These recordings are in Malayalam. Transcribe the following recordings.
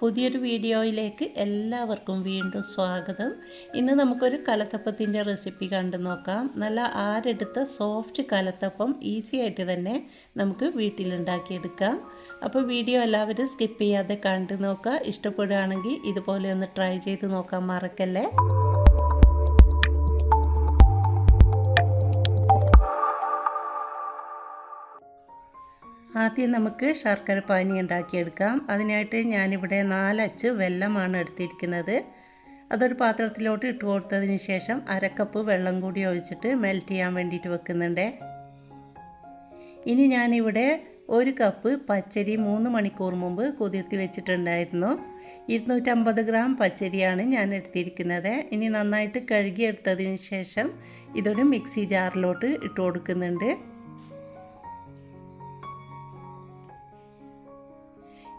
പുതിയൊരു വീഡിയോയിലേക്ക് എല്ലാവർക്കും വീണ്ടും സ്വാഗതം. ഇന്ന് നമുക്കൊരു കലത്തപ്പത്തിന്റെ റെസിപ്പി കണ്ടു നോക്കാം. നല്ല ആരെടുത്ത സോഫ്റ്റ് കലത്തപ്പം ഈസി ആയിട്ട് തന്നെ നമുക്ക് വീട്ടിലുണ്ടാക്കിയെടുക്കാം. അപ്പോൾ വീഡിയോ എല്ലാവരും സ്കിപ്പ് ചെയ്യാതെ കണ്ടു നോക്കുക. ഇഷ്ടപ്പെടുകയാണെങ്കിൽ ഇതുപോലെ ഒന്ന് ട്രൈ ചെയ്ത് നോക്കാൻ മറക്കല്ലേ? ആദ്യം നമുക്ക് ശർക്കര പാനി ഉണ്ടാക്കിയെടുക്കാം. അതിനായിട്ട് ഞാനിവിടെ നാലച്ച് വെല്ലമാണ് എടുത്തിരിക്കുന്നത്. അതൊരു പാത്രത്തിലോട്ട് ഇട്ട് കൊടുത്തതിന് ശേഷം അരക്കപ്പ് വെള്ളം കൂടി ഒഴിച്ചിട്ട് മെൽറ്റ് ചെയ്യാൻ വേണ്ടിയിട്ട് വെക്കുന്നുണ്ട്. ഇനി ഞാനിവിടെ ഒരു കപ്പ് പച്ചരി മൂന്ന് മണിക്കൂർ മുമ്പ് കുതിർത്തി വെച്ചിട്ടുണ്ടായിരുന്നു. ഇരുന്നൂറ്റമ്പത് ഗ്രാം പച്ചരിയാണ് ഞാൻ എടുത്തിരിക്കുന്നത്. ഇനി നന്നായിട്ട് കഴുകിയെടുത്തതിന് ശേഷം ഇതൊരു മിക്സി ജാറിലോട്ട് ഇട്ട് കൊടുക്കുന്നുണ്ട്.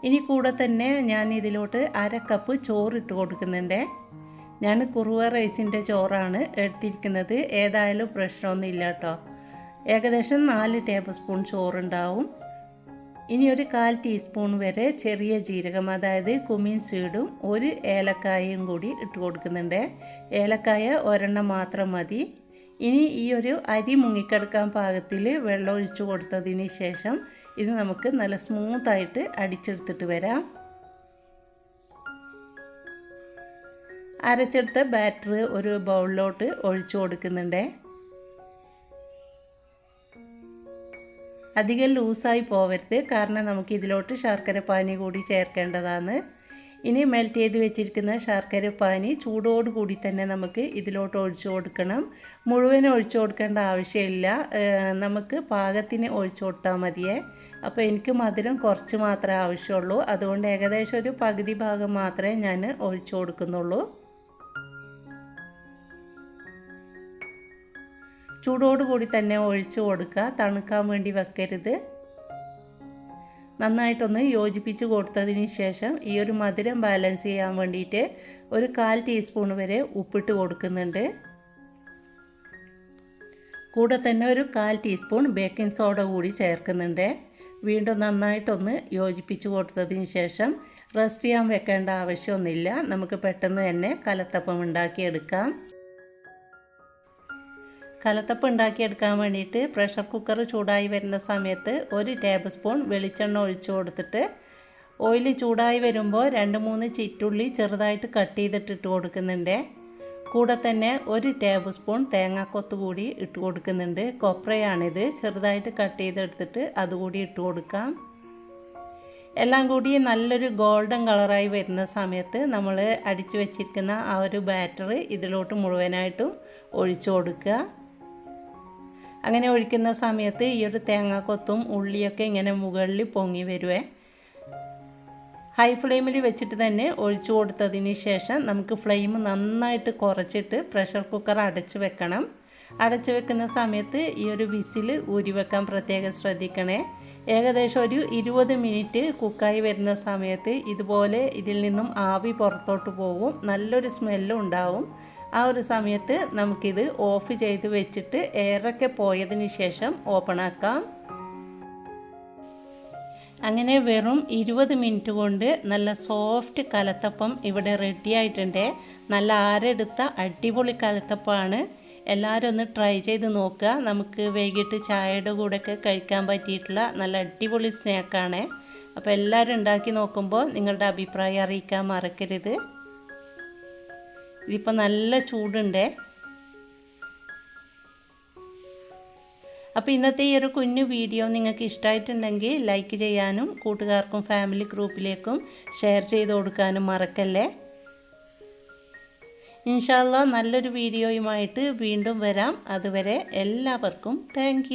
ഇനി കൂടെ തന്നെ ഞാൻ ഇതിലോട്ട് അര കപ്പ് ചോറ് ഇട്ട് കൊടുക്കുന്നുണ്ട്. ഞാൻ കുറുവ റൈസിന്റെ ചോറാണ് എടുത്തിരിക്കുന്നത്. ഏതായാലും പ്രശ്നമൊന്നുമില്ല കേട്ടോ. ഏകദേശം നാല് ടേബിൾ സ്പൂൺ ചോറുണ്ടാവും. ഇനി ഒരു കാൽ ടീസ്പൂൺ വരെ ചെറിയ ജീരകം അതായത് കുമിൻ സീഡും ഒരു ഏലക്കായയും കൂടി ഇട്ട് കൊടുക്കുന്നുണ്ട്. ഏലക്കായ ഒരെണ്ണം മാത്രം മതി. ഇനി ഈ ഒരു അരി മുങ്ങിക്കിടക്കാൻ പാകത്തിൽ വെള്ളം ഒഴിച്ചു കൊടുത്തതിന് ശേഷം ഇത് നമുക്ക് നല്ല സ്മൂത്തായിട്ട് അടിച്ചെടുത്തിട്ട് വരാം. അരച്ചെടുത്ത ബാറ്റർ ഒരു ബൗളിലോട്ട് ഒഴിച്ചു കൊടുക്കുന്നുണ്ട്. അധികം ലൂസായി പോവരുത്. കാരണം നമുക്ക് ഇതിലോട്ട് ശർക്കര പാനി കൂടി ചേർക്കേണ്ടതാണ്. ഇനി മെൽറ്റ് ചെയ്ത് വെച്ചിരിക്കുന്ന ശർക്കര പാനി ചൂടോടുകൂടി തന്നെ നമുക്ക് ഇതിലോട്ട് ഒഴിച്ചു കൊടുക്കണം. മുഴുവൻ ഒഴിച്ചു കൊടുക്കേണ്ട ആവശ്യമില്ല. നമുക്ക് പാകത്തിന് ഒഴിച്ചു കൊടുത്താൽ മതിയേ. അപ്പോൾ എനിക്ക് മധുരം കുറച്ച് മാത്രമേ ആവശ്യമുള്ളൂ. അതുകൊണ്ട് ഏകദേശം ഒരു പകുതി ഭാഗം മാത്രമേ ഞാൻ ഒഴിച്ചു കൊടുക്കുന്നുള്ളൂ. ചൂടോടുകൂടി തന്നെ ഒഴിച്ചു കൊടുക്കുക. തണുക്കാൻ വേണ്ടി വെക്കരുത്. നന്നായിട്ടൊന്ന് യോജിപ്പിച്ച് കൊടുത്തതിന് ശേഷം ഈ ഒരു മധുരം ബാലൻസ് ചെയ്യാൻ വേണ്ടിയിട്ട് ഒരു കാൽ ടീസ്പൂൺ വരെ ഉപ്പിട്ട് കൊടുക്കുന്നുണ്ട്. കൂടെ തന്നെ ഒരു കാൽ ടീസ്പൂൺ ബേക്കിംഗ് സോഡ കൂടി ചേർക്കുന്നുണ്ട്. വീണ്ടും നന്നായിട്ടൊന്ന് യോജിപ്പിച്ച് കൊടുത്തതിന് ശേഷം റെസ്റ്റ് ചെയ്യാൻ വെക്കേണ്ട ആവശ്യമൊന്നുമില്ല. നമുക്ക് പെട്ടെന്ന് തന്നെ കലത്തപ്പം ഉണ്ടാക്കിയെടുക്കാം. കലത്തപ്പം ഉണ്ടാക്കിയെടുക്കാൻ വേണ്ടിയിട്ട് പ്രഷർ കുക്കർ ചൂടായി വരുന്ന സമയത്ത് ഒരു ടേബിൾ സ്പൂൺ വെളിച്ചെണ്ണ ഒഴിച്ചു കൊടുത്തിട്ട് ഓയിൽ ചൂടായി വരുമ്പോൾ രണ്ട് മൂന്ന് ചിറ്റുള്ളി ചെറുതായിട്ട് കട്ട് ചെയ്തിട്ട് ഇട്ട് കൊടുക്കുന്നുണ്ട്. കൂടെ തന്നെ ഒരു ടേബിൾ സ്പൂൺ തേങ്ങാക്കൊത്ത് കൂടി ഇട്ട് കൊടുക്കുന്നുണ്ട്. കൊപ്രയാണിത്. ചെറുതായിട്ട് കട്ട് ചെയ്തെടുത്തിട്ട് അതുകൂടി ഇട്ട് കൊടുക്കാം. എല്ലാം കൂടി നല്ലൊരു ഗോൾഡൻ കളറായി വരുന്ന സമയത്ത് നമ്മൾ അടിച്ചു വെച്ചിരിക്കുന്ന ആ ഒരു ബാറ്റർ ഇതിലോട്ട് മുഴുവനായിട്ടും ഒഴിച്ചു കൊടുക്കുക. അങ്ങനെ ഒഴിക്കുന്ന സമയത്ത് ഈ ഒരു തേങ്ങാക്കൊത്തും ഉള്ളിയൊക്കെ ഇങ്ങനെ മുകളിൽ പൊങ്ങി വരുവേ. ഹൈ ഫ്ലെയിമിൽ വെച്ചിട്ട് തന്നെ ഒഴിച്ചു കൊടുത്തതിന് ശേഷം നമുക്ക് ഫ്ലെയിം നന്നായിട്ട് കുറച്ചിട്ട് പ്രഷർ കുക്കർ അടച്ചു വെക്കണം. അടച്ചു വെക്കുന്ന സമയത്ത് ഈ ഒരു വിസിൽ ഊരി വെക്കാൻ പ്രത്യേകം ശ്രദ്ധിക്കണേ. ഏകദേശം ഒരു ഇരുപത് മിനിറ്റ് കുക്കായി വരുന്ന സമയത്ത് ഇതുപോലെ ഇതിൽ നിന്നും ആവി പുറത്തോട്ട് പോകും. നല്ലൊരു സ്മെല്ലും ഉണ്ടാവും. ആ ഒരു സമയത്ത് നമുക്കിത് ഓഫ് ചെയ്ത് വെച്ചിട്ട് എയറൊക്കെ പോയതിന് ശേഷം ഓപ്പൺ ആക്കാം. അങ്ങനെ വെറും ഇരുപത് മിനിറ്റ് കൊണ്ട് നല്ല സോഫ്റ്റ് കലത്തപ്പം ഇവിടെ റെഡി ആയിട്ടുണ്ട്. നല്ല ആരെടുത്ത അടിപൊളി കലത്തപ്പമാണ്. എല്ലാവരും ഒന്ന് ട്രൈ ചെയ്ത് നോക്കുക. നമുക്ക് വൈകിട്ട് ചായയുടെ കൂടെയൊക്കെ കഴിക്കാൻ പറ്റിയിട്ടുള്ള നല്ല അടിപൊളി സ്നാക്കാണ് അപ്പോൾ എല്ലാവരും ഉണ്ടാക്കി നോക്കുമ്പോൾ നിങ്ങളുടെ അഭിപ്രായം അറിയിക്കാൻ മറക്കരുത്. ഇതിപ്പോൾ നല്ല ചൂടുണ്ടേ. അപ്പോൾ ഇന്നത്തെ ഈ ഒരു കുഞ്ഞു വീഡിയോ നിങ്ങൾക്ക് ഇഷ്ടമായിട്ടുണ്ടെങ്കിൽ ലൈക്ക് ചെയ്യാനും കൂട്ടുകാർക്കും ഫാമിലി ഗ്രൂപ്പിലേക്കും ഷെയർ ചെയ്ത് കൊടുക്കാനും മറക്കല്ലേ? ഇൻഷാല്ല നല്ലൊരു വീഡിയോയുമായിട്ട് വീണ്ടും വരാം. അതുവരെ എല്ലാവർക്കും താങ്ക്